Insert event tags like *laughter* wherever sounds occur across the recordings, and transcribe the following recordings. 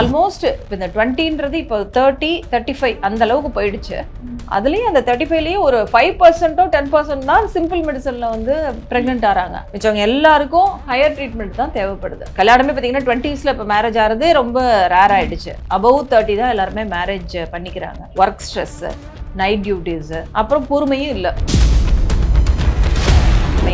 Almost இப்போ இந்த டுவெண்ட்டின்றது இப்போ தேர்ட்டி தேர்ட்டி ஃபைவ் அந்த அளவுக்கு போயிடுச்சு. அதுலேயும் அந்த தேர்ட்டி ஃபைவ்லேயும் ஒரு ஃபைவ் பர்சன்ட்டோ டென் பர்சன்ட் தான் சிம்பிள் மெடிசனில் வந்து ப்ரெக்னென்ட் ஆகிறாங்க மிச்சவங்க எல்லாருக்கும் ஹையர் ட்ரீட்மெண்ட் தான் தேவைப்படுது. கல்யாணமே பார்த்தீங்கன்னா டுவெண்ட்டீஸில் இப்போ மேரேஜ் ஆகிறது ரொம்ப ரேர் ஆகிடுச்சு அபவ் தேர்ட்டி தான் எல்லாருமே மேரேஜ் பண்ணிக்கிறாங்க. ஒர்க் ஸ்ட்ரெஸ்ஸு நைட் டியூட்டிஸு அப்புறம் பொறுமையும் இல்லை.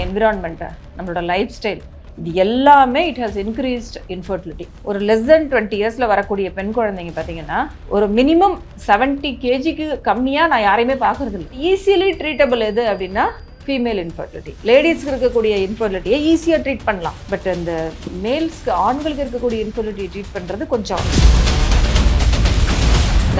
என்விரான்மெண்ட்டை நம்மளோட லைஃப் ஸ்டைல் இது எல்லாமே இட் ஹாஸ் இன்க்ரீஸ்ட் இன்ஃபர்டிலிட்டி ஒரு லெஸ் தென் டுவெண்ட்டி இயர்ஸில் வரக்கூடிய பெண் குழந்தைங்க பார்த்தீங்கன்னா ஒரு மினிமம் செவன்ட்டி கேஜிக்கு கம்மியாக நான் யாரையுமே பார்க்குறது இல்லை ஈஸியலி ட்ரீட்டபிள் எது அப்படின்னா ஃபீமேல் இன்ஃபர்டிலிட்டி லேடிஸ்க்கு இருக்கக்கூடிய இன்ஃபர்டிலிட்டியை ஈஸியாக ட்ரீட் பண்ணலாம். பட் இந்த மேல்ஸ்க்கு ஆண்களுக்கு இருக்கக்கூடிய இன்ஃபர்டிலிட்டியை ட்ரீட் பண்ணுறது கொஞ்சம்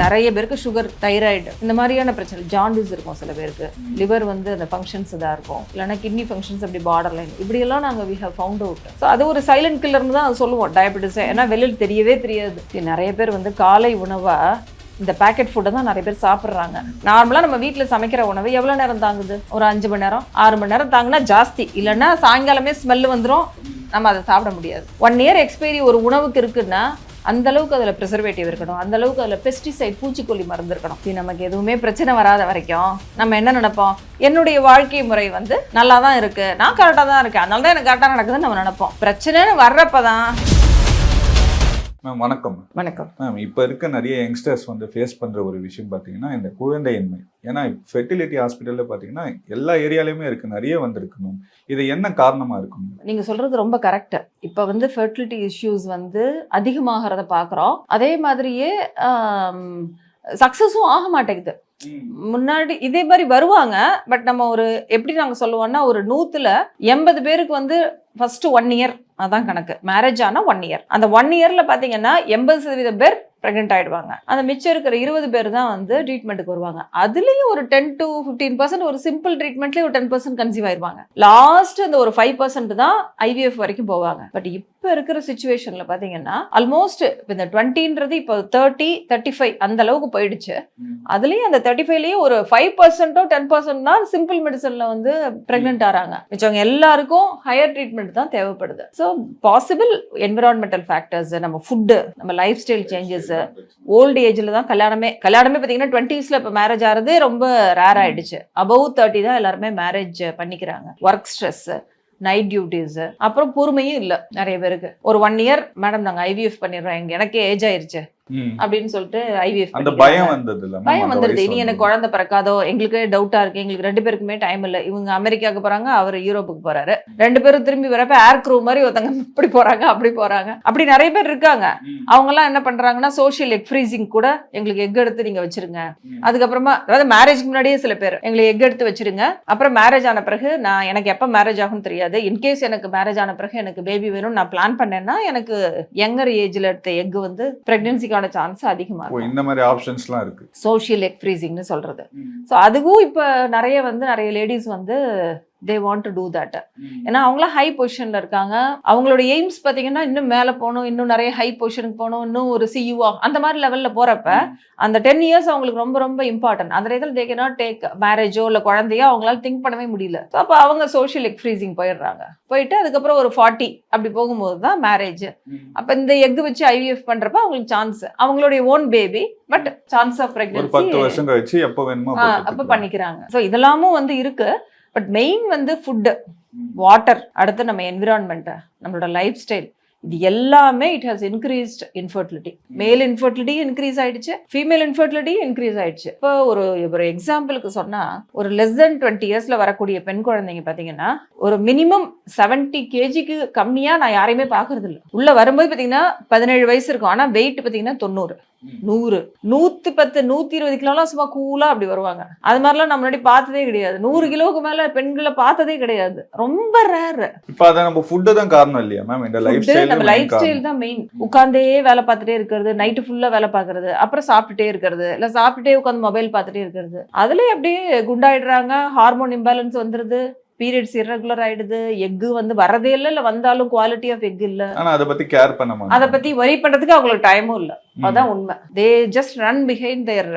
நிறைய பேருக்கு சுகர் தைராய்டு இந்த மாதிரியான பிரச்சனை ஜாண்டிஸ் இருக்கும் சில பேருக்கு. லிவர் வந்து அந்த ஃபங்க்ஷன்ஸ் இதாக இருக்கும். இல்லைனா கிட்னி ஃபங்க்ஷன்ஸ் அப்படி பார்டர் லைன் இப்படியெல்லாம் நாங்கள் we have found out so அது ஒரு சைலண்ட் கில்லர்னு தான் அது சொல்லுவோம் டயபெட்டிஸ் ஏன்னா வெளியில் தெரியவே தெரியாது. நிறைய பேர் வந்து காலை உணவாக இந்த பேக்கெட் ஃபுட்டை தான் நிறைய பேர் சாப்பிட்றாங்க. நார்மலாக நம்ம வீட்டில் சமைக்கிற உணவு எவ்வளோ நேரம் தாங்குது? ஒரு அஞ்சு மணி நேரம் ஆறு மணி நேரம் தாங்குனா ஜாஸ்தி. இல்லைன்னா சாயங்காலமே ஸ்மெல் வந்துடும் நம்ம அதை சாப்பிட முடியாது. ஒன் இயர் எக்ஸ்பைரி ஒரு உணவுக்கு இருக்குன்னா அந்த அளவுக்கு அதில் ப்ரிசர்வேட்டிவ் இருக்கணும். அந்த அளவுக்கு அதில் பெஸ்டிசைட் பூச்சிக்கொல்லி மருந்து இருக்கணும். இது நமக்கு எதுவுமே பிரச்சனை வராத வரைக்கும் நம்ம என்ன நினைப்போம்? என்னுடைய வாழ்க்கை முறை வந்து நல்லா தான் இருக்கு. நான் கரெக்டாக தான் இருக்கேன். அதனால தான் எனக்கு கரெக்டாக நடக்குதுன்னு நம்ம நினைப்போம். பிரச்சனைன்னு வர்றப்ப தான் மேம் வணக்கம். வணக்கம். மேம் இப்போ இருக்க நிறைய யங்ஸ்டர்ஸ் வந்து ஃபேஸ் பண்ணுற ஒரு விஷயம் பார்த்தீங்கன்னா இந்த குழந்தையின்மை. ஏன்னா ஃபெர்டிலிட்டி ஹாஸ்பிட்டலில் பார்த்தீங்கன்னா எல்லா ஏரியாலையுமே இருக்குது நிறைய வந்திருக்கு மேம் இது என்ன காரணமாக இருக்கும் நீங்க சொல்றது ரொம்ப கரெக்ட் இப்போ வந்து ஃபெர்டிலிட்டி இஷ்யூஸ் வந்து அதிகமாகிறத பார்க்குறோம் அதே மாதிரியே சக்ஸஸும் ஆக மாட்டேங்குது. முன்னாடி இதே மாதிரி வருவாங்க பட் நம்ம ஒரு எப்படி நாங்க சொல்லுவோம்னா ஒரு நூத்துல எண்பது பேருக்கு வந்து ஃபர்ஸ்ட் ஒன் இயர் அதான் கணக்கு. மேரேஜ் ஆனா ஒன் இயர் அந்த ஒன் இயர்ல பாத்தீங்கன்னா எண்பது சதவீத பேர் ப்ரெக்னென்ட் ஆயிடுவாங்க. அந்த மிச்சம் இருக்கிற இருபது பேர் தான் வந்து ட்ரீட்மெண்ட்டுக்கு வருவாங்க. அதுலயும் ஒரு டென் டு ஃபிஃப்டீன் பர்சன்ட் ஒரு சிம்பிள் ட்ரீட்மெண்ட்லேயே ஒரு டென் பர்சன்ட் கன்சீவ் ஆயிடுவாங்க லாஸ்ட் அந்த ஒரு ஃபைவ் பர்சன்ட் தான் ஐவிஎஃப் வரைக்கும் போவாங்க. பட் இப்போ இருக்கிற சுச்சுவேஷன்ல பாத்தீங்கன்னா ஆல்மோஸ்ட் இப்போ இந்த டுவெண்ட்டின்றது இப்போ தேர்ட்டி தேர்ட்டி ஃபைவ் அந்த அளவுக்கு போயிடுச்சு. அதுலயும் அந்த தேர்ட்டி ஃபைவ்லயும் ஒரு ஃபைவ் பர்சன்ட்டோ டென் பர்சன்ட் தான் சிம்பிள் மெடிசன்ல வந்து ப்ரெக்னென்ட் ஆறாங்க. மிச்சவங்க எல்லாருக்கும் ஹையர் ட்ரீட்மெண்ட் தான் தேவைப்படுது. ஸோ பாசிபிள் என்விரான்மெண்டல் ஃபேக்டர்ஸ் நம்ம ஃபுட்டு நம்ம லைஃப் ஸ்டைல் சேஞ்சஸ் ஓல்டு ஏஜ்ல தான் கல்யாணமே கல்யாணமே பார்த்தீங்கன்னா டுவெண்ட்டீஸ்ல இப்போ மேரேஜ் ஆகிறது ரொம்ப ரேர் ஆயிடுச்சு. அபவ் தேர்ட்டி தான் எல்லாருமே மேரேஜ் பண்ணிக்கிறாங்க. ஒர்க் ஸ்ட்ரெஸ் நைட் டியூட்டிஸ் அப்புறம் பொறுமையும் இல்லை நிறைய பேருக்கு. ஒரு ஒன் இயர் மேடம் நாங்கள் ஐவிஎஃப் பண்ணிடுறோம். எங்க எனக்கே ஏஜ் ஆயிருச்சு. அப்படின்னு சொல்லிட்டு ஐவிஎஃப் அந்த பயம் வந்தது பயம் வந்துருது இனி எனக்கு. குழந்தை பிறக்காதோ எங்களுக்கு டவுட்டா இருக்கு எங்களுக்கு ரெண்டு பேருக்குமே டைம் இல்லை. இவங்க அமெரிக்காவுக்கு போறாங்க அவர் யூரோப்புக்கு போறாரு. ரெண்டு பேரும் திரும்பி வரப்ப ஏர் க்ரூ மாதிரி ஒருத்தங்க *laughs* இப்படி போறாங்க அப்படி போறாங்க. அப்படி நிறைய பேர் இருக்காங்க. அவங்க எல்லாம் என்ன பண்றாங்கன்னா சோஷியல் எக் ஃப்ரீசிங் கூட எங்களுக்கு எக் எடுத்து நீங்க வச்சிருங்க. அதுக்கப்புறமா அதாவது மேரேஜ்க்கு முன்னாடியே சில பேர் எங்களுக்கு எக் எடுத்து வச்சிருங்க. அப்புறம் மேரேஜ் ஆன பிறகு நான் எனக்கு எப்போ மேரேஜ் ஆகும்னு தெரியாது. இன்கேஸ் எனக்கு மேரேஜ் ஆன பிறகு எனக்கு பேபி வேணும் நான் பிளான் பண்ணேன்னா எனக்கு யங்கர் ஏஜ்ல எடுத்த எக் வந்து பிரெக்னன்சிக்கான சான்ஸ் அதிகமா ஓ இருக்கும். இந்த மாதிரி ஆப்ஷன்ஸ்லாம் இருக்கு. சோஷியல் எக் ஃப்ரீசிங்னு சொல்றது. ஸோ அதுவும் இப்போ நிறைய வந்து நிறைய லேடிஸ் வந்து they want to do that ஏன்னா அவங்களாம் ஹை பொசிஷன்ல இருக்காங்க. அவங்களோட எய்ம்ஸ் பார்த்தீங்கன்னா இன்னும் மேலே போகணும் இன்னும் நிறைய ஹை பொசிஷனுக்கு போகணும் இன்னும் ஒரு சியூஆ அந்த மாதிரி லெவலில் போறப்ப அந்த டென் இயர்ஸ் அவங்களுக்கு ரொம்ப ரொம்ப இம்பார்ட்டன்ட் அந்த இதில் தே கேனாட் டேக் மேரேஜோ இல்லை குழந்தையோ அவங்களால திங்க் பண்ணவே முடியல. ஸோ அப்போ அவங்க சோஷியல் எக் ஃப்ரீசிங் போயிடுறாங்க. போயிட்டு அதுக்கப்புறம் ஒரு ஃபார்ட்டி அப்படி போகும்போது தான் மேரேஜ் அப்போ இந்த எக் வச்சு ஐவிஎஃப் பண்றப்ப அவங்களுக்கு சான்ஸ் அவங்களுடைய own baby but chance of ஒரு பத்து பிரெக்னன்சி வருஷம் கழிச்சு எப்போ வேணுமோ அப்ப பண்ணிக்கிறாங்க. ஸோ இதெல்லாமும் வந்து இருக்கு. பட் மெயின் வந்து ஃபுட்டு வாட்டர் அடுத்து நம்ம என்விரான்மெண்ட்டை நம்மளோட லைஃப் ஸ்டைல் இது எல்லாமே it has increased infertility male infertility increase ஆயிடுச்சு ஃபீமேல் இன்ஃபர்டிலிட்டி இன்க்ரீஸ் ஆயிடுச்சு. இப்போ ஒரு ஒரு எக்ஸாம்பிளுக்கு சொன்னா ஒரு லெஸ் தென் டுவெண்ட்டி இயர்ஸ்ல வரக்கூடிய பெண் குழந்தைங்க பாத்தீங்கன்னா ஒரு மினிமம் செவன்ட்டி கேஜிக்கு கம்மியா நான் யாரையுமே பாக்குறது இல்லை உள்ள வரும்போது பாத்தீங்கன்னா பதினேழு வயசு இருக்கும். ஆனால் வெயிட் பாத்தீங்கன்னா தொண்ணூறு. நூறு. நூத்தி பத்து நூத்தி இருபது கிலோலாம் சும்மா கூலா அப்படி வருவாங்க. அது மாதிரிலாம் நம்ம முன்னாடி பார்த்ததே கிடையாது. நூறு கிலோவுக்கு மேல பெண்களை பார்த்ததே கிடையாது. ரொம்ப ரேர் இப்போ அதை நம்ம ஃபுட்டு தான் காரணம் இல்லையா மேம் இந்த லைஃப் ஸ்டைல் நம்ம லைஃப் ஸ்டைல் தான் மெயின் உட்காந்தே வேலை பார்த்துட்டே இருக்கிறது நைட்டு ஃபுல்லா வேலை பார்க்கறது அப்புறம் சாப்பிட்டுட்டே இருக்கிறது இல்ல சாப்பிட்டுட்டே உட்காந்து மொபைல் பார்த்துட்டே இருக்கிறது. அதுலயே அப்படியே குண்டாயிடுறாங்க ஹார்மோன் இம்பேலன்ஸ் வந்துருது. பீரியட்ஸ் irregular ஆயிடுது எக்கு வந்து வரதே இல்லை இல்ல வந்தாலும் குவாலிட்டி ஆஃப் எக் இல்ல. ஆனா அதை பத்தி கேர் பண்ண அதை பத்தி வரி பண்றதுக்கு அவங்களுக்கு டைமும் இல்ல. அதான் உண்மை. They just run behind their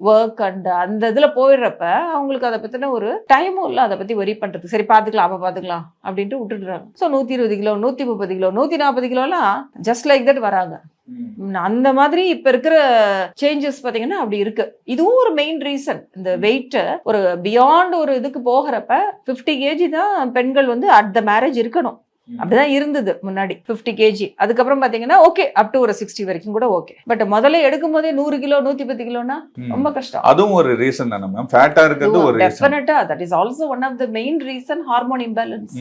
work and அந்த இதுல போயிடுறப்ப அவங்களுக்கு அதை பத்தின ஒரு டைமும் இல்லை அதை பத்தி ஒரி பண்றது சரி பாத்துக்கலாம் அப்ப பாத்துக்கலாம் அப்படின்ட்டு விட்டுடுறாங்க. ஸோ நூத்தி இருபது கிலோ நூத்தி முப்பது கிலோ நூத்தி நாற்பது கிலோலாம் ஜஸ்ட் லைக் தட் வராங்க. அந்த மாதிரி இப்ப இருக்கிற சேஞ்சஸ் பாத்தீங்கன்னா அப்படி இருக்கு. இதுவும் ஒரு மெயின் ரீசன் இந்த வெயிட் ஒரு பியாண்ட் ஒரு இதுக்கு போகிறப்ப 50 கேஜி தான் பெண்கள் வந்து அட் த மேரேஜ் இருக்கணும். அப்படிதான் இருந்தது முன்னாடி. 50 கேஜி அதுக்கப்புறம் பாத்தீங்கன்னா ஓகே அப் டு ஒரு சிக்ஸ்டி வரைக்கும் கூட ஓகே பட் முதல்ல எடுக்கும் போதே நூறு கிலோ நூத்தி பத்து கிலோனா ரொம்ப கஷ்டம். அதுவும் ஒரு ரீசன் தானே மேம் ஃபேட்டா இருக்கிறது ஒரு டெஃபினட்டா that is also one of the main reason hormone imbalance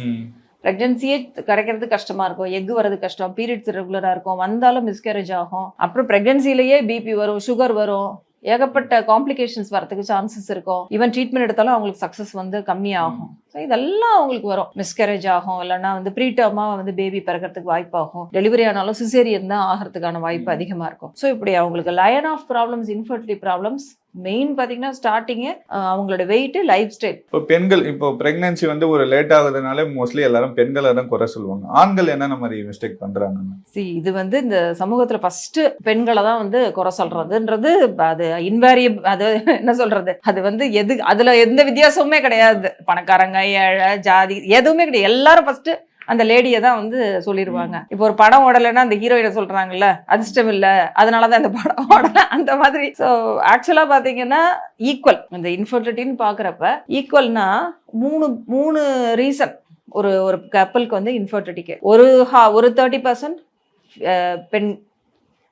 ப்ரெக்னன்சியே கிடைக்கிறது கஷ்டமா இருக்கும். எக் வரது கஷ்டம். பீரியட்ஸ் ரெகுலரா இருக்கும். வந்தாலும் மிஸ்கேரேஜ் ஆகும். அப்புறம் ப்ரெக்னன்சிலேயே பிபி வரும் சுகர் வரும். ஏகப்பட்ட காம்ப்ளிகேஷன்ஸ் வரதுக்கு சான்சஸ் இருக்கும். ஈவன் ட்ரீட்மெண்ட் எடுத்தாலும் அவங்களுக்கு சக்ஸஸ் வந்து கம்மியாகும். ஸோ இதெல்லாம் அவங்களுக்கு வரும். மிஸ்கேரேஜ் ஆகும் இல்லைன்னா வந்து ப்ரீட்டர்மா வந்து பேபி பிறக்கிறதுக்கு வாய்ப்பாகும். டெலிவரி ஆனாலும் சிசேரியன் தான் ஆகிறதுக்கான வாய்ப்பு அதிகமாக இருக்கும். ஸோ இப்படி அவங்களுக்கு line of problems infertility problems main பார்த்தீங்கன்னா ஸ்டார்டிங்கே அவங்களோட வெயிட் லைஃப் ஸ்டைல் இப்போ பெண்கள் இப்போ பிரெக்னன்சி வந்து ஒரு லேட் ஆகுதுனாலே மோஸ்ட்லி எல்லாரும் பெண்களை தான் குறை சொல்லுவாங்க. ஆண்கள் என்னென்ன மாதிரி மிஸ்டேக் பண்றாங்க சி இது வந்து இந்த சமூகத்துல ஃபர்ஸ்ட் பெண்களை தான் வந்து குறை சொல்றதுன்றது அது இன்வேரியப் அது என்ன சொல்றது? அது வந்து எது அதுல எந்த வித்தியாசமுமே கிடையாது. பணக்காரங்க ஏழை ஜாதி எதுவுமே கிடையாது. எல்லாரும் ஃபர்ஸ்ட் அந்த லேடியை தான் வந்து சொல்லிடுவாங்க இப்போ ஒரு படம் ஓடலைன்னா அந்த ஹீரோயினை சொல்றாங்கல்ல அதிர்ஷ்டம் இல்ல அதனாலதான் இந்த படம் *laughs* ஓடல அந்த மாதிரி. ஸோ ஆக்சுவலா பாத்தீங்கன்னா ஈக்குவல் இந்த இன்ஃபர்டிலிட்டின்னு பாக்குறப்ப ஈக்குவல்னா மூணு மூணு ரீசன் ஒரு ஒரு கப்பலுக்கு வந்து இன்ஃபர்டிலிட்டிக்கு ஒரு ஹா ஒரு தேர்ட்டி பர்சன்ட் பெண்.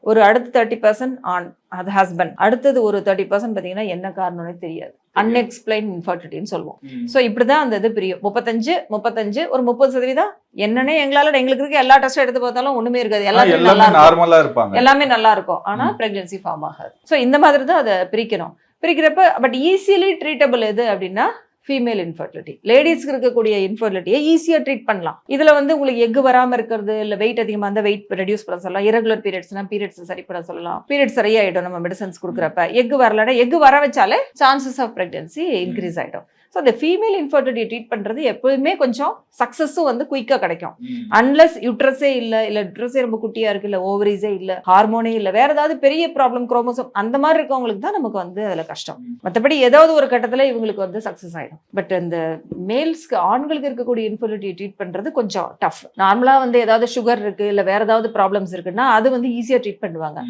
ஒரு அடுத்த தேர்ட்டி பர்சன்ட் ஆண். அது ஹஸ்பண்ட் அடுத்தது ஒரு தேர்ட்டி பர்சன்ட் பார்த்தீங்கன்னா என்ன காரணம்னே தெரியாது. அன்எக்ஸ்பிளைன் இன்ஃபர்டிலிட்டின்னு சொல்லுவோம். ஸோ இப்படிதான் அந்த இது பிரியும். முப்பத்தஞ்சு முப்பத்தஞ்சு ஒரு முப்பது சதவீதம். என்னன்னே எங்களால எங்களுக்கு இருக்க எல்லா டெஸ்ட்டும் எடுத்து பார்த்தாலும் ஒண்ணுமே இருக்காது. எல்லாமே நல்லா எல்லாமே இருக்கும் நார்மலா இருப்பாங்க. எல்லாமே நல்லா இருக்கும். ஆனா பிரெக்னன்சி ஃபார்ம் ஆகாது. ஸோ இந்த மாதிரி தான் அதை பிரிக்கணும். பிரிக்கிறப்ப பட் ஈஸியலி ட்ரீட்டபிள் எது அப்படின்னா ஃபீமேல் இன்ஃபர்டிலிட்டி லேடிஸ்க்கு இருக்கக்கூடிய இன்ஃபர்டிலிட்டியை ஈஸியாக ட்ரீட் பண்ணலாம். இதில் வந்து உங்களுக்கு எக் வராமல் இருக்கிறது இல்லை வெயிட் அதிகமாக இருந்தால் வெயிட் ரெடியூஸ் பண்ண சொல்லலாம். இரகுலர் பீரியட்ஸ்னா பீரியட்ஸ் சரி பண்ண சொல்லலாம். பீரியட்ஸ் சரியாயிடும் நம்ம மெடிசன்ஸ் கொடுக்குறப்ப. எக் வரலன்னா எக் வர வச்சாலே சான்சஸ் ஆஃப் ப்ரெக்னன்சி இன்க்ரீஸ் ஆகிடும் ஸோ அந்த ஃபீமேல் இன்ஃபர்டிலிட்டி ட்ரீட் பண்ணுறது எப்போதுமே கொஞ்சம் சக்ஸஸும் வந்து குயிக்காக கிடைக்கும். அன்லெஸ் யூட்ரஸே இல்லை இல்லை யூட்ரஸே ரொம்ப குட்டியா இருக்கு இல்லை ஓவரிஸே இல்லை ஹார்மோனே இல்லை வேற ஏதாவது பெரிய ப்ராப்ளம் குரோமோசோம் அந்த மாதிரி இருக்கவங்களுக்கு தான் நமக்கு வந்து அதில் கஷ்டம். மற்றபடி ஏதாவது ஒரு கட்டத்தில் இவங்களுக்கு வந்து சக்ஸஸ் ஆயிடும். பட் இந்த மேல்ஸ்க்கு ஆண்களுக்கு இருக்கக்கூடிய இன்ஃபர்டிலிட்டி ட்ரீட் பண்றது கொஞ்சம் டஃப் நார்மலா வந்து ஏதாவது சுகர் இருக்கு இல்லை வேற ஏதாவது ப்ராப்ளம்ஸ் இருக்குன்னா அது வந்து ஈஸியா ட்ரீட் பண்ணுவாங்க.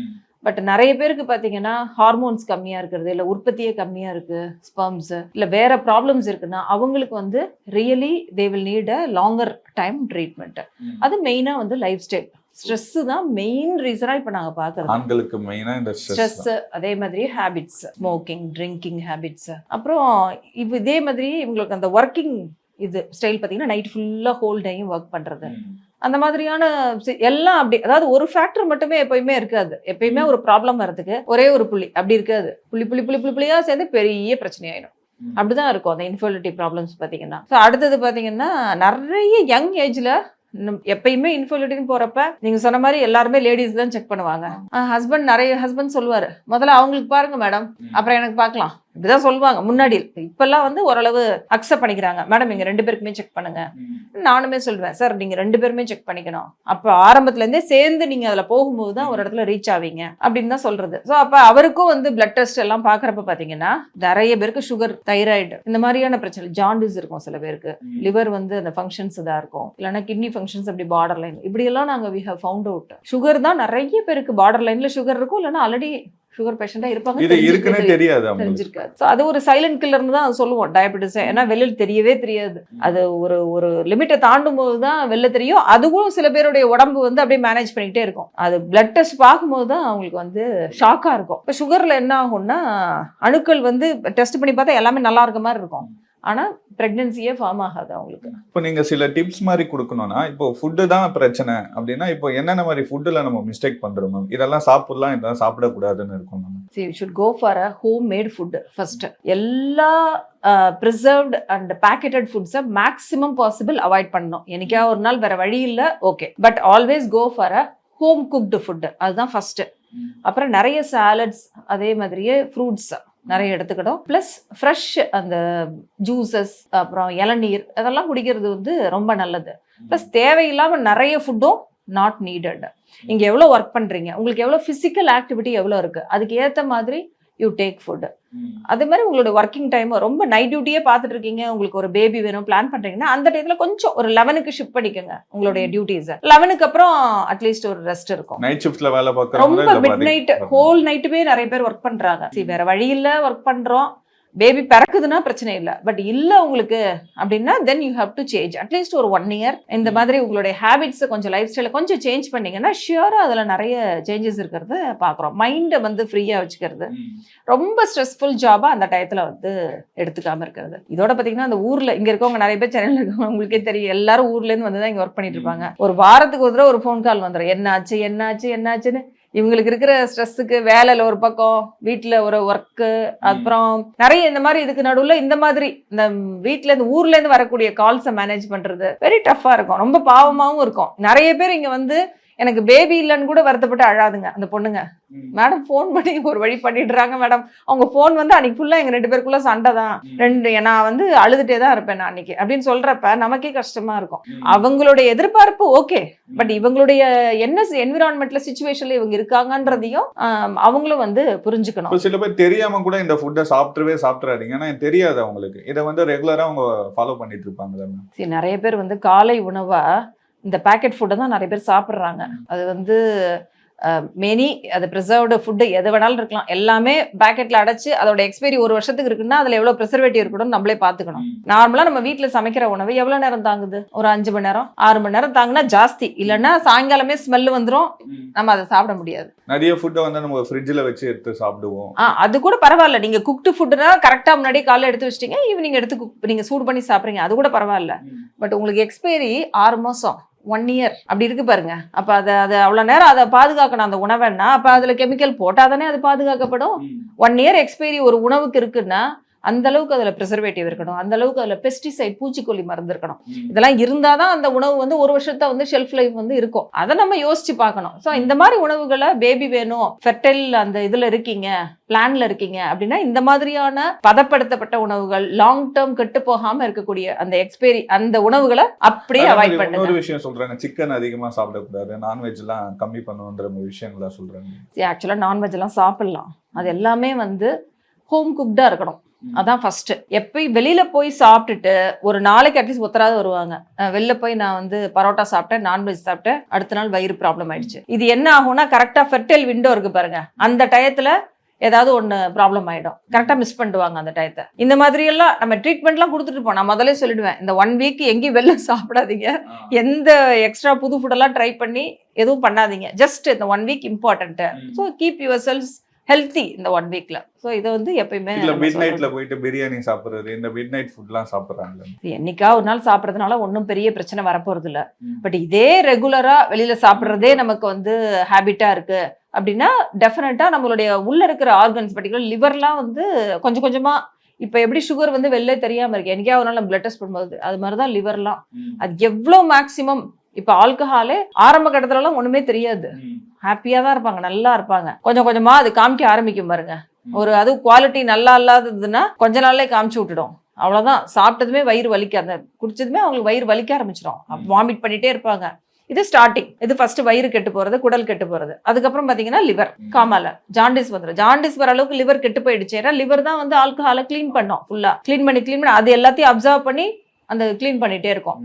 பட் நிறைய பேருக்கு பார்த்தீங்கன்னா ஹார்மோன்ஸ் கம்மியாக இருக்கிறது இல்லை உற்பத்தியே கம்மியாக இருக்கு ஸ்பம்ஸ் இல்லை வேற ப்ராப்ளம்ஸ் இருக்குன்னா அவங்களுக்கு வந்து really they will need a longer time treatment அது மெயினாக வந்து லைஃப் ஸ்டைல் ஸ்ட்ரெஸ் தான் மெயின் ரீசனாக இப்போ நாங்கள் பார்க்குறது. ஆண்களுக்கு மெயினா இந்த ஸ்ட்ரெஸ் அதே மாதிரி ஹேபிட்ஸ் ஸ்மோக்கிங் ட்ரிங்கிங் ஹேபிட்ஸ் அப்புறம் இப்போ இதே மாதிரி இவங்களுக்கு அந்த ஒர்க்கிங் இது ஸ்டைல் பார்த்தீங்கன்னா நைட் ஃபுல்லாக ஹோல் டைம் ஒர்க் பண்ணுறது அந்த மாதிரியான எல்லாம் அப்படி அதாவது ஒரு ஃபேக்டர் மட்டுமே எப்பயுமே இருக்காது. எப்பயுமே ஒரு ப்ராப்ளம் வர்றதுக்கு ஒரே ஒரு புள்ளி அப்படி இருக்காது. புள்ளி புள்ளி புள்ளி புள்ளி புள்ளியா சேர்ந்து பெரிய பிரச்சனை ஆயிடும் ம். அப்படிதான் இருக்கும் அந்த இன்ஃபர்டிலிட்டி ப்ராப்ளம்ஸ் பார்த்தீங்கன்னா. ஸோ அடுத்தது பார்த்தீங்கன்னா நிறைய யங் ஏஜ்ல எப்பயுமே இன்ஃபர்டிலிட்டின்னு போறப்ப நீங்க சொன்ன மாதிரி எல்லாருமே லேடிஸ் தான் செக் பண்ணுவாங்க. ஹஸ்பண்ட் நிறைய ஹஸ்பண்ட் சொல்லுவாரு. முதல்ல அவங்களுக்கு பாருங்க மேடம் அப்புறம் எனக்கு பார்க்கலாம். இப்படிதான் சொல்லுவாங்க. முன்னாடி இப்பெல்லாம் வந்து ஓரளவு அக்செப்ட் பண்ணிக்கிறாங்க. மேடம் நீங்க ரெண்டு பேருக்குமே செக் பண்ணுங்க. நானுமே சொல்லுவேன். சார் நீங்க ரெண்டு பேருமே செக் பண்ணிக்கணும். அப்ப ஆரம்பத்துல இருந்தே சேர்ந்து நீங்க அதுல போகும்போது தான் ஒரு இடத்துல ரீச் ஆவீங்க. அப்படின்னு தான் சொல்றது. ஸோ அப்ப அவருக்கும் வந்து பிளட் டெஸ்ட் எல்லாம் பாக்குறப்ப பாத்தீங்கன்னா நிறைய பேருக்கு சுகர் தைராய்டு இந்த மாதிரியான பிரச்சனை ஜாண்டிஸ் இருக்கும் சில பேருக்கு. லிவர் வந்து அந்த ஃபங்க்ஷன்ஸ் இதா இருக்கும். இல்லைன்னா கிட்னி ஃபங்க்ஷன்ஸ் அப்படி பார்டர் லைன் இப்படி எல்லாம் நாங்க we have found out sugar தான் நிறைய பேருக்கு பார்டர் லைன்ல சுகர் இருக்கும். இல்லைன்னா ஆல்ரெடி சுகர் பேஷண்டா இருப்பாங்க இது இருக்குன்னே தெரியாது தெரிஞ்சிருக்காது. ஸோ அது ஒரு சைலண்ட் கில்லர்னு தான் சொல்லுவோம் டயபெட்டிஸ் ஏன்னா வெளியில் தெரியவே தெரியாது. அது ஒரு ஒரு லிமிட்டை தாண்டும் போது தான் வெளில தெரியும். அதுவும் சில பேருடைய உடம்பு வந்து அப்படியே மேனேஜ் பண்ணிக்கிட்டே இருக்கும். அது பிளட் டெஸ்ட் பார்க்கும்போது தான் அவங்களுக்கு வந்து ஷாக்காக இருக்கும். இப்போ சுகரில் என்ன ஆகும்னா அணுக்கள் வந்து டெஸ்ட் பண்ணி பார்த்தா எல்லாமே நல்லா இருக்க மாதிரி இருக்கும். ஆனால் ப்ரெக்னென்சியே ஃபார்ம் ஆகாது அவங்களுக்கு. இப்போ நீங்க சில டிப்ஸ் மாதிரி கொடுக்கணும்னா இப்போ ஃபுட்டு தான் பிரச்சனை அப்படின்னா இப்போ என்னென்ன மாதிரி ஃபுட்டுல நம்ம மிஸ்டேக் பண்றோம் மேம் இதெல்லாம் சாப்பிடலாம் இதெல்லாம் சாப்பிடக்கூடாதுன்னு இருக்கும் ma'am she should go for a home made food first எல்லா ப்ரிசர்வ்டு அண்ட் பேக்கெட்டட் ஃபுட்ஸை மேக்ஸிமம் பாசிபிள் அவாய்ட் பண்ணணும். என்னைக்கா ஒரு நாள் வேற வழி இல்லை okay but always go for a home cooked food அதுதான் ஃபர்ஸ்ட் அப்புறம் நிறைய சாலட்ஸ் அதே மாதிரியே ஃப்ரூட்ஸ் நிறைய எடுத்துக்கிட்டோம். ப்ளஸ் ஃப்ரெஷ் அந்த ஜூசஸ் அப்புறம் இளநீர் அதெல்லாம் குடிக்கிறது வந்து ரொம்ப நல்லது. ப்ளஸ் தேவையில்லாமல் நிறைய ஃபுட்டும் நாட் நீடட் இங்கே எவ்வளோ ஒர்க் பண்ணுறீங்க உங்களுக்கு எவ்வளோ ஃபிசிக்கல் ஆக்டிவிட்டி எவ்வளோ இருக்குது அதுக்கு ஏற்ற மாதிரி யூ டேக் ஃபுட் அதே மாதிரி உங்களோட ஒர்க்கிங் டைம் ரொம்ப நைட் டியூட்டியே பார்த்துட்டு இருக்கீங்க உங்களுக்கு ஒரு பேபி வேணும் பிளான் பண்றீங்கன்னா அந்த டயத்துல கொஞ்சம் ஒரு லெவனுக்கு ஷிஃப்ட் பண்ணிக்கோங்க உங்களுடைய டியூட்டிஸ் லெவனுக்கு அப்புறம் அட்லீஸ்ட் ஒரு ரெஸ்ட் இருக்கும். நைட் ஷிஃப்ட்ல வேலை ரொம்ப பார்க்கறவங்க மிட் நைட் ஹோல் நைட்டுமே நிறைய பேர் ஒர்க் பண்றாங்க. See, வேற வழி இல்ல ஒர்க் பண்றோம். பேபி பிறக்குதுன்னா பிரச்சனை இல்லை. பட் இல்ல உங்களுக்கு அப்படின்னா then you have to change at least ஒரு ஒன் இயர் இந்த மாதிரி உங்களுடைய ஹேபிட்ஸ் கொஞ்சம் லைஃப் ஸ்டைல கொஞ்சம் சேஞ்ச் பண்ணீங்கன்னா ஷியூரா அதுல நிறைய சேஞ்சஸ் இருக்கிறது பாக்குறோம் மைண்டை வந்து ஃப்ரீயா வச்சுக்கிறது. ரொம்ப ஸ்ட்ரெஸ்ஃபுல் ஜாபா அந்த டயத்துல வந்து எடுத்துக்காம இருக்கிறது. இதோட பாத்தீங்கன்னா அந்த ஊர்ல இங்க இருக்கவங்க நிறைய பேர் சென்னையில இருக்கவங்க உங்களுக்கே தெரியும். எல்லாரும் ஊர்ல இருந்து வந்து தான் இங்க ஒர்க் பண்ணிட்டு இருப்பாங்க. ஒரு வாரத்துக்கு ஒரு தடவை ஒரு ஃபோன் கால் வந்துடும் என்னாச்சு என்னாச்சு என்னாச்சுன்னு இவங்களுக்கு இருக்கிற ஸ்ட்ரெஸ்ஸுக்கு வேலையில் ஒரு பக்கம் வீட்டில் ஒரு ஒர்க்கு அப்புறம் நிறைய இந்த மாதிரி இதுக்கு நடுவில் இந்த மாதிரி இந்த வீட்டிலேருந்து ஊர்லேருந்து வரக்கூடிய கால்ஸை மேனேஜ் பண்ணுறது வெரி டஃப்பாக இருக்கும். ரொம்ப பாவமாகவும் இருக்கும். நிறைய பேர் இங்கே வந்து எனக்கு பேபி இல்லைன்னு கூட வருத்தப்பட்டு அழாதுங்க அந்த பொண்ணுங்க. மேடம் ஃபோன் பண்ணி ஒரு வழி பண்ணிடுறாங்க மேடம் அவங்க ஃபோன் வந்து அன்னைக்கு ஃபுல்லா எங்க ரெண்டு பேருக்குள்ள சண்டை தான். ரெண்டு நான் வந்து அழுதுட்டே தான் இருப்பேன் நான் அன்னைக்கு. அப்படின்னு சொல்றப்ப நமக்கே கஷ்டமா இருக்கும். அவங்களுடைய எதிர்பார்ப்பு ஓகே பட் இவங்களுடைய என்ன என்விரான்மெண்ட்ல சுச்சுவேஷன்ல இவங்க இருக்காங்கன்றதையும் அவங்களும் வந்து புரிஞ்சுக்கணும். சில பேர் தெரியாம கூட இந்த ஃபுட்டை சாப்பிட்டுவே சாப்பிட்றாதீங்க ஏன்னா தெரியாது அவங்களுக்கு. இதை வந்து ரெகுலரா அவங்க ஃபாலோ பண்ணிட்டு இருப்பாங்க நிறைய பேர் வந்து காலை உணவா இந்த பேக்கெட் ஃபுட்டை தான் நிறைய பேர் சாப்பிட்றாங்க. அது வந்து மெனி அது ப்ரிசர்வ்டு ஃபுட்டு எது வேணாலும் இருக்கலாம். எல்லாமே பேக்கெட்ல அடைச்சு அதோட எக்ஸ்பைரி ஒரு வருஷத்துக்கு இருக்குன்னா அதுல எவ்வளவு ப்ரிசர்வேட்டிவ் இருக்கணும்னு நம்மளே பார்த்துக்கணும். நார்மலா நம்ம வீட்ல சமைக்கிற உணவு எவ்வளவு நேரம் தாங்குது? ஒரு அஞ்சு மணி நேரம் ஆறு மணி நேரம் தாங்குனா ஜாஸ்தி. இல்லைன்னா சாயங்காலமே ஸ்மெல் வந்துரும். நம்ம அதை சாப்பிட முடியாது. நிறைய ஃபுட்டை வந்து நம்ம ஃப்ரிட்ஜில் வச்சு எடுத்து சாப்பிடுவோம். ஆ அது கூட பரவாயில்ல. நீங்க குக்டு ஃபுட்னா கரெக்டா முன்னாடியே காலைல எடுத்து வச்சிட்டீங்க ஈவினிங் எடுத்து cook- நீங்க சூடு பண்ணி சாப்பிடுறீங்க. அது கூட பரவாயில்ல. பட் உங்களுக்கு எக்ஸ்பைரி ஆறு மாசம். ஒன் இயர் அப்படி இருக்கு பாருங்க. அப்ப அதை அதை அவ்வளவு நேரம் அதை பாதுகாக்கணும் அந்த உணவைன்னா அப்ப அதுல கெமிக்கல் போட்டா தானே அது பாதுகாக்கப்படும்? ஒன் இயர் எக்ஸ்பைரி ஒரு உணவுக்கு இருக்குன்னா அந்த அளவுக்கு அதுல ப்ரிசர்வேட்டிவ் இருக்கணும். அந்த அளவுக்கு அதுல பெஸ்டிசைட் பூச்சிக்கொல்லி மருந்து இருக்கணும். இதெல்லாம் இருந்தாதான் அந்த உணவு வந்து ஒரு வருஷத்தை வந்து ஷெல்ஃப் லைஃப் வந்து இருக்கும். அதை நம்ம யோசிச்சு பார்க்கணும். ஸோ இந்த மாதிரி உணவுகளை பேபி வேணும் ஃபெர்டைல் அந்த இதுல இருக்கீங்க பிளான்ல இருக்கீங்க அப்படின்னா இந்த மாதிரியான பதப்படுத்தப்பட்ட உணவுகள் லாங் டேர்ம் கெட்டு போகாம இருக்கக்கூடிய அந்த எக்ஸ்பைரி அந்த உணவுகளை அப்படியே அவாய்ட் பண்ணுங்க. இன்னொரு விஷயம் சொல்றாங்க. சிக்கன் அதிகமா சாப்பிடக்கூடாது நான்வெஜ் எல்லாம் கம்மி பண்ணணுன்ற மாதிரி விஷயங்கள்லாம் சொல்றாங்க. ஆக்சுவலாக நான்வெஜ் எல்லாம் சாப்பிடலாம். அது எல்லாமே வந்து ஹோம் குக்டா இருக்கணும். அதான் ஃபர்ஸ்ட் எப்பயும் வெளியில போய் சாப்பிட்டுட்டு ஒரு நாளைக்கு அட்லீஸ்ட் ஒத்தராவது வருவாங்க. வெளில போய் நான் வந்து பரோட்டா சாப்பிட்டேன் நான்வெஜ் சாப்பிட்டேன் அடுத்த நாள் வயிறு ப்ராப்ளம் ஆயிடுச்சு. இது என்ன ஆகும்னா கரெக்டா ஃபெர்டைல் விண்டோ இருக்கு பாருங்க. அந்த டயத்துல ஏதாவது ஒன்று ப்ராப்ளம் ஆயிடும். கரெக்டாக மிஸ் பண்ணிடுவாங்க அந்த டயத்தை. இந்த மாதிரி எல்லாம் நம்ம ட்ரீட்மெண்ட்லாம் கொடுத்துட்டு இருப்போம் நான் முதல்ல சொல்லிடுவேன். இந்த ஒன் வீக் எங்கேயும் வெளில சாப்பிடாதீங்க. எந்த எக்ஸ்ட்ரா புது ஃபுட்டெல்லாம் ட்ரை பண்ணி எதுவும் பண்ணாதீங்க. ஜஸ்ட் இந்த one week important so keep your cells healthy இந்த ஒன் வீக்ல ஸோ இதை வந்து எப்பயுமே இல்ல மிட் நைட்ல. போயிட்டு பிரியாணி சாப்பிடுறது இந்த மிட் நைட் ஃபுட்லாம் சாப்பிடுறாங்க என்னைக்கா ஒரு நாள் சாப்பிட்றதுனால ஒன்றும் பெரிய பிரச்சனை வரப்போறது இல்ல. பட் இதே ரெகுலரா வெளியில சாப்பிட்றதே நமக்கு வந்து ஹேபிட்டா இருக்கு. அப்படின்னா டெஃபினட்டா நம்மளுடைய உள்ள இருக்கிற ஆர்கன்ஸ் பர்டிகுலர் லிவர்லாம் வந்து கொஞ்சம் கொஞ்சமா இப்போ எப்படி சுகர் வந்து வெளில தெரியாம இருக்கு. என்னைக்கா ஒரு நாள் நம்ம பிளட் டெஸ்ட் பண்ணும்போது அது மாதிரி தான் லிவர்லாம் அது எவ்வளோ மேக்ஸிமம் இப்போ ஆல்கஹாலே ஆரம்ப கட்டத்துலலாம் ஒண்ணுமே தெரியாது. ஹாப்பியா தான் இருப்பாங்க நல்லா இருப்பாங்க. கொஞ்சம் கொஞ்சமா அது காமிக்க ஆரம்பிக்கும் பாருங்க. ஒரு அது குவாலிட்டி நல்லா இல்லாததுன்னா கொஞ்ச நாள்லயே காமிச்சு விட்டுடும். அவ்வளவுதான். சாப்பிட்டதுமே வயிறு வலிக்க அந்த குடிச்சதுமே அவங்களுக்கு வயிறு வலிக்க ஆரம்பிச்சிடும். வாமிட் பண்ணிட்டே இருப்பாங்க. இது ஸ்டார்டிங் இது ஃபர்ஸ்ட் வயிறு கெட்டு போறது குடல் கெட்டு போறது. அதுக்கப்புறம் பாத்தீங்கன்னா லிவர். காமால. ஜாண்டிஸ் வந்துடும் ஜாண்டிஸ் வர அளவுக்கு லிவர் கெட்டு போயிடுச்சு. ஏன்னா லிவர் தான் வந்து ஆல்கஹாலை க்ளீன் பண்ணோம் ஃபுல்லா க்ளீன் பண்ணி க்ளீன் பண்ணி அது எல்லாத்தையும் அப்சர்வ் பண்ணி அந்த க்ளீன் பண்ணிட்டே இருக்கும்.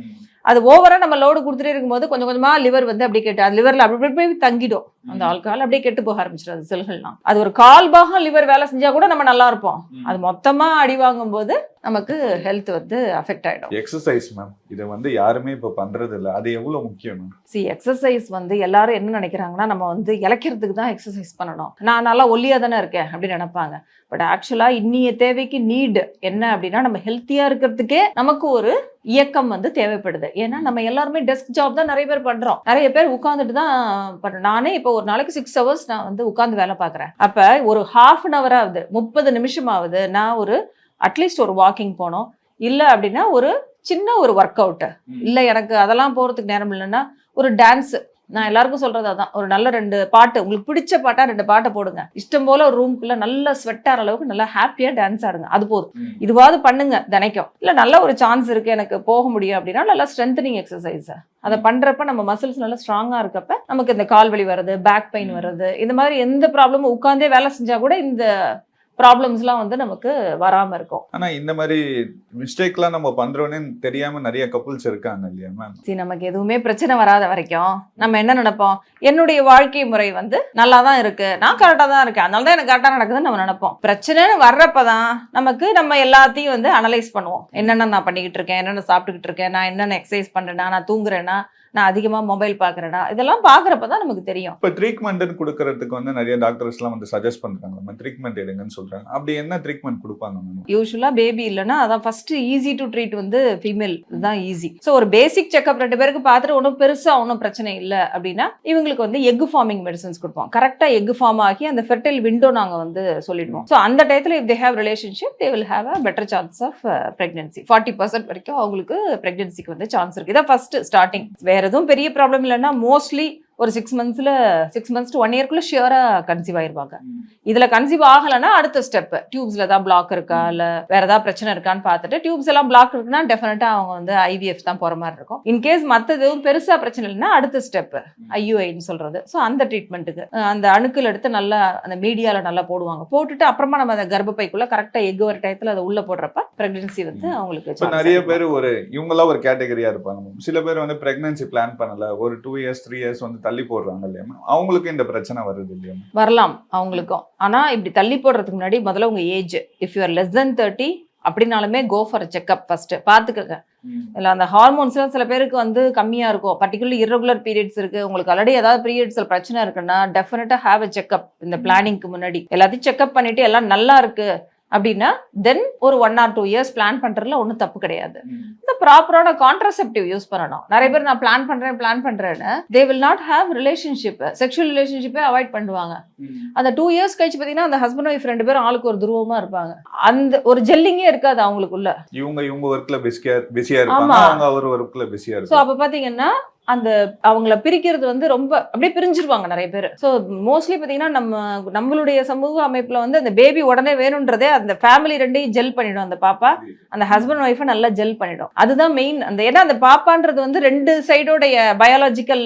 அது ஓவரா நம்ம லோடு கொடுத்துட்டே இருக்கும்போது கொஞ்சம் கொஞ்சமா லிவர் வந்து அப்படி கேட்டு அது லிவரில் அப்படி அப்படி போய் தங்கிடும். அந்த ஆல்கஹால் அப்படியே கெட்டு போக ஆரம்பிச்சிடும் அந்த செல்கள்லாம். அது ஒரு கால் பாகம் லிவர் வேலை செஞ்சா கூட நம்ம நல்லா இருப்போம். அது மொத்தமா அடி வாங்கும் போது நமக்கு ஹெல்த் வந்து அஃபெக்ட் ஆயிடும். எக்ஸசைஸ் மேம் இதை வந்து யாருமே இப்ப பண்றது இல்ல அது எவ்வளவு முக்கியம் சி எக்ஸசைஸ் வந்து எல்லாரும் என்ன நினைக்கிறாங்கன்னா நம்ம வந்து இளைக்கிறதுக்கு தான் எக்ஸசைஸ் பண்ணணும். நான் நல்லா ஒல்லியா தானே இருக்கேன் அப்படின்னு நினைப்பாங்க. பட் ஆக்சுவலா இன்னிய தேவைக்கு நீடு என்ன அப்படின்னா நம்ம ஹெல்த்தியா இருக்கிறதுக்கே நமக்கு ஒரு இயக்கம் வந்து தேவைப்படுது. ஏன்னா நம்ம எல்லாருமே டெஸ்க் ஜாப் தான் நிறைய பேர் பண்றோம். நிறைய பேர் உட்காந்துட்டு தான் பண்றோம். நானே இப்போ ஒரு நாளைக்கு சிக்ஸ் ஹவர்ஸ் நான் வந்து உட்காந்து வேலை பார்க்குறேன். அப்ப ஒரு ஹாஃப் அன் ஹவர் ஆகுது முப்பது நிமிஷம் ஆகுது நான் ஒரு அட்லீஸ்ட் ஒரு வாக்கிங் போனோம். இல்ல அப்படின்னா ஒரு சின்ன ஒரு ஒர்க் அவுட் இல்ல எனக்கு அதெல்லாம் போறதுக்கு நேரம் இல்லைன்னா ஒரு டான்ஸ் நான் எல்லாருக்கும் சொல்றது அதான். ஒரு நல்ல ரெண்டு பாட்டு உங்களுக்கு பிடிச்ச பாட்டா ரெண்டு பாட்டை போடுங்க. இஷ்டம் போல ஒரு ரூம்குள்ள நல்ல ஸ்வெட் ஆகிற அளவுக்கு நல்லா ஹாப்பியா டான்ஸ் ஆடுங்க. அது போதும். இதுவாவது பண்ணுங்க தினைக்கும். இல்ல நல்ல ஒரு சான்ஸ் இருக்கு எனக்கு போக முடியும் அப்படின்னா நல்லா ஸ்ட்ரென்தனிங் எக்ஸசைஸ் அதை பண்றப்ப நம்ம மசில்ஸ் நல்லா ஸ்ட்ராங்கா இருக்கப்ப நமக்கு இந்த கால் வலி வருது பேக் பெயின் ம். வருது இந்த மாதிரி எந்த ப்ராப்ளமும் உட்காந்தே வேலை செஞ்சா கூட இந்த ப்ராப்ளம்ஸ்லாம் வந்து நமக்கு வராம இருக்கும். ஆனா இந்த மாதிரி மிஸ்டேக்லாம் நம்ம பண்றோன்னே தெரியாம நிறைய கப்புள்ஸ் இருக்காங்க இல்லையா மேம் சரி நமக்கு எதுவுமே பிரச்சனை வராத வரைக்கும் நம்ம என்ன நினைப்போம்? என்னுடைய வாழ்க்கை முறை வந்து நல்லா தான் இருக்கு. நான் கரெக்டாக தான் இருக்கேன். அதனால தான் எனக்கு கரெக்டாக நடக்குதுன்னு நம்ம நினைப்போம். பிரச்சனைன்னு வர்றப்ப தான் நமக்கு நம்ம எல்லாத்தையும் வந்து அனலைஸ் பண்ணுவோம். என்னென்ன நான் பண்ணிக்கிட்டு இருக்கேன்? என்னென்ன சாப்பிட்டுக்கிட்டு இருக்கேன்? நான் என்னென்ன எக்ஸசைஸ் பண்றேனா நான் தூங்குறேனா நான் அதிகமாக மொபைல் பார்க்குறேனா இதெல்லாம் பார்க்குறப்ப தான் நமக்கு தெரியும். இப்போ ட்ரீட்மெண்ட்னு கொடுக்கறதுக்கு வந்து நிறைய டாக்டர்ஸ்லாம் வந்து சஜஸ்ட் பண்றாங்க. மேம் ட்ரீட்மெண்ட் எடுங்கன்னு சொல்றாங்க. அப்படி என்ன ட்ரீட்மெண்ட் கொடுப்பாங்க யூஸ்வலாக பேபி இல்லைன்னா அதான் ஃபர்ஸ்ட் ஈஸி டு ட்ரீட் வந்து ஃபீமேல் இதுதான் ஈஸி ஸோ ஒரு பேசிக் செக்அப் ரெண்டு பேருக்கு பார்த்துட்டு ஒன்றும் பெருசாக ஒன்றும் பிரச்சனை இல்லை அப்படின்னா இவங்களுக்கு வந்து எக் ஃபார்மிங் மெடிசன்ஸ் கொடுப்போம். கரெக்டாக எக் ஃபார்ம் ஆகி அந்த ஃபெர்டைல் விண்டோ நாங்கள் வந்து சொல்லிடுவோம். ஸோ அந்த டயத்தில் if they have relationship they will have a better chance of pregnancy forty percent வரைக்கும் அவங்களுக்கு ப்ரெக்னன்சிக்கு வந்து சான்ஸ் இருக்கு. இதான் ஃபர்ஸ்ட் ஸ்டார்டிங் வேற எதுவும் பெரிய ப்ராப்ளம் இல்லைன்னா மோஸ்ட்லி ஒரு சிக்ஸ் மந்த்ஸ்ல சிக்ஸ் மந்த்ஸ் டு ஒன் இயர்க்குள்ள ஷியரா கன்சீவ் ஆயிருவாங்க. இதுல கன்சீவ் ஆகலைன்னா அடுத்த ஸ்டெப் டியூப்ஸ்ல தான் பிளாக் இருக்கா? இல்ல வேற ஏதாவது பிரச்சனை இருக்கான்னு பார்த்துட்டு டியூப்ஸ் எல்லாம் பிளாக் இருக்குன்னா டெஃபினட்டா அவங்க வந்து ஐவிஎஃப் தான் போற மாதிரி இருக்கும். இன்கேஸ் மத்தது எதுவும் பெருசா பிரச்சனை இல்லைன்னா அடுத்த ஸ்டெப் ஐயூஐன்னு சொல்றது. ஸோ அந்த ட்ரீட்மெண்ட்டுக்கு அந்த அணுக்கள் எடுத்து நல்லா அந்த மீடியால நல்லா போடுவாங்க. போட்டுட்டு அப்புறமா நம்ம அந்த கர்ப்பப்பைக்குள்ள கரெக்டா எக் ஒரு டயத்துல அதை உள்ள போடுறப்ப பிரெக்னன்சி வந்து அவங்களுக்கு நிறைய. பேர் ஒரு இவங்களாம் ஒரு கேட்டகரியா இருப்பாங்க. சில பேர் வந்து பிரெக்னன்சி பிளான் பண்ணல. ஒரு டூ இயர்ஸ் த்ரீ இயர்ஸ் வந்து தள்ளி போடுறாங்க இல்லையா அவங்களுக்கு இந்த பிரச்சனை வருது இல்லையா வரலாம் அவங்களுக்கும். ஆனா இப்படி தள்ளி போடுறதுக்கு முன்னாடி முதல்ல உங்க age if you are less than thirty அப்படின்னாலுமே கோ ஃபார் செக்அப் ஃபர்ஸ்ட் பார்த்துக்கங்க. இல்லை அந்த ஹார்மோன்ஸ்லாம் சில பேருக்கு வந்து கம்மியாக இருக்கும். பர்டிகுலர் irregular பீரியட்ஸ் இருக்கு. உங்களுக்கு ஆல்ரெடி ஏதாவது பீரியட்ஸில் பிரச்சனை இருக்குன்னா டெஃபினட்டாக ஹேவ் அ செக்அப் இந்த பிளானிங்க்கு முன்னாடி. எல்லாத்தையும் செக்அப் பண்ணிட்டு எல்லாம் நல்லா இருக்கு. அப்படின்னா தென் ஒரு one or two years plan பண்றதுல ஒன்றும் தப்பு கிடையாது. இந்த ப்ராப்பரான கான்ட்ரசெப்டிவ் யூஸ் பண்ணணும். நிறைய பேர் நான் பிளான் பண்றேன் பிளான் பண்றேன்னு they will not have relationship sexual ரிலேஷன்ஷிப்பே avoid பண்ணுவாங்க. அந்த டூ இயர்ஸ் கழிச்சு பார்த்தீங்கன்னா அந்த ஹஸ்பண்ட் ஒய்ஃப் ரெண்டு பேரும் ஆளுக்கு ஒரு துருவமா இருப்பாங்க. அந்த ஒரு ஜெல்லிங்கே இருக்காது அவங்களுக்குள்ள. இவங்க இவங்க ஒர்க்ல பிஸியா பிஸியா இருப்பாங்க. அவங்க அவர் ஒர்க்ல பிஸியா ஸோ இருப்பாங்க. அப்போ பார்த்தீங்கன்னா அந்த அவங்கள பிரிக்கிறது வந்து ரொம்ப அப்படியே பிரிஞ்சிருவாங்க நிறைய பேர். ஸோ மோஸ்ட்லி பார்த்தீங்கன்னா நம்ம நம்மளுடைய சமூக அமைப்பில் வந்து அந்த பேபி உடனே வேணுன்றதே அந்த ஃபேமிலி ரெண்டையும் ஜெல் பண்ணிடும் அந்த பாப்பா. அந்த ஹஸ்பண்ட் ஒய்ஃபை நல்லா ஜெல் பண்ணிடும். அதுதான் மெயின் அந்த ஏன்னா அந்த பாப்பான்றது வந்து ரெண்டு சைடோடைய பயாலஜிக்கல்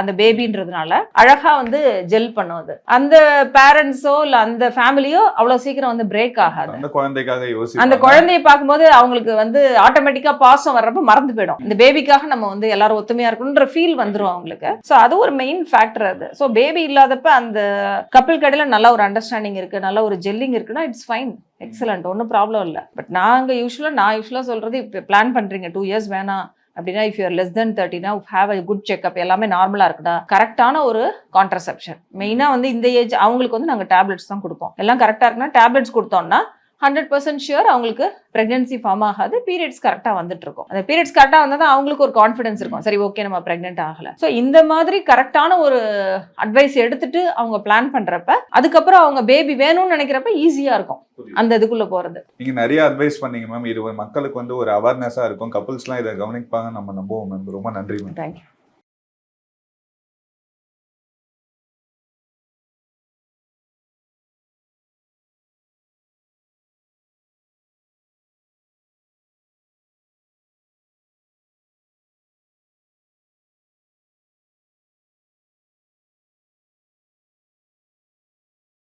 அந்த பேபின்றதுனால அழகா வந்து ஜெல் பண்ணும் அது. அந்த பேரண்ட்ஸோ இல்லை அந்த ஃபேமிலியோ அவ்வளோ சீக்கிரம் வந்து பிரேக் ஆகாது. அந்த குழந்தைக்காக அந்த யோசிப்பாங்க குழந்தையை பார்க்கும்போது அவங்களுக்கு வந்து ஆட்டோமேட்டிக்கா பாசம் வர்றப்ப மறந்து போயிடும். இந்த பேபிக்காக நம்ம வந்து எல்லாரும் ஒத்துமையா அப்படின்ற ஃபீல் வந்துரும் அவங்களுக்கு. ஸோ அது ஒரு மெயின் ஃபேக்டர் அது. ஸோ பேபி இல்லாதப்ப அந்த கப்பல் கடையில் நல்ல ஒரு அண்டர்ஸ்டாண்டிங் இருக்குது நல்ல ஒரு ஜெல்லிங் இருக்குன்னா இட்ஸ் ஃபைன் எக்ஸலண்ட் ஒன்றும் ப்ராப்ளம் இல்லை. பட் நாங்கள் யூஸ்வலாக நான் யூஸ்வலாக சொல்கிறது இப்போ பிளான் பண்ணுறீங்க டூ இயர்ஸ் வேணாம். அப்படின்னா இஃப் யூர் லெஸ் தென் தேர்ட்டினா ஹேவ் அ குட் செக்அப் எல்லாமே நார்மலாக இருக்குடா கரெக்டான ஒரு கான்ட்ரசெப்ஷன் மெயினாக வந்து இந்த ஏஜ் அவங்களுக்கு வந்து நாங்கள் டேப்லெட்ஸ் தான் கொடுப்போம். எல்லாம் கரெக்டாக இருக்குன்னா டேப்லெட்ஸ் கொடுத்தோம்னா ஹண்ட்ரட் பர்சன்ட் ஷியூர் அவங்களுக்கு பிரெக்னன்சி ஃபார்ம் ஆகாது. பீரியட்ஸ் கரெக்டாக வந்துட்டு இருக்கும் அந்த பீரியட்ஸ் கரெக்டாக வந்தால் தான் அவங்களுக்கு ஒரு கான்ஃபிடன்ஸ் இருக்கும். சரி ஓகே நம்ம ப்ரெக்னென்ட் ஆகலை. ஸோ இந்த மாதிரி கரெக்டான ஒரு அட்வைஸ் எடுத்துட்டு அவங்க பிளான் பண்ணுறப்ப அதுக்கப்புறம் அவங்க பேபி வேணும்னு நினைக்கிறப்ப ஈஸியாக இருக்கும். அந்த இதுக்குள்ளே போகிறது நீங்க நிறைய அட்வைஸ் பண்ணீங்க மேம் இது மக்களுக்கு வந்து ஒரு அவேர்னஸா இருக்கும். கப்புள்ஸ்லாம் இதை கவனிப்பாங்க நம்ம நம்புவோம் மேம் ரொம்ப நன்றி மேம் தேங்க்யூ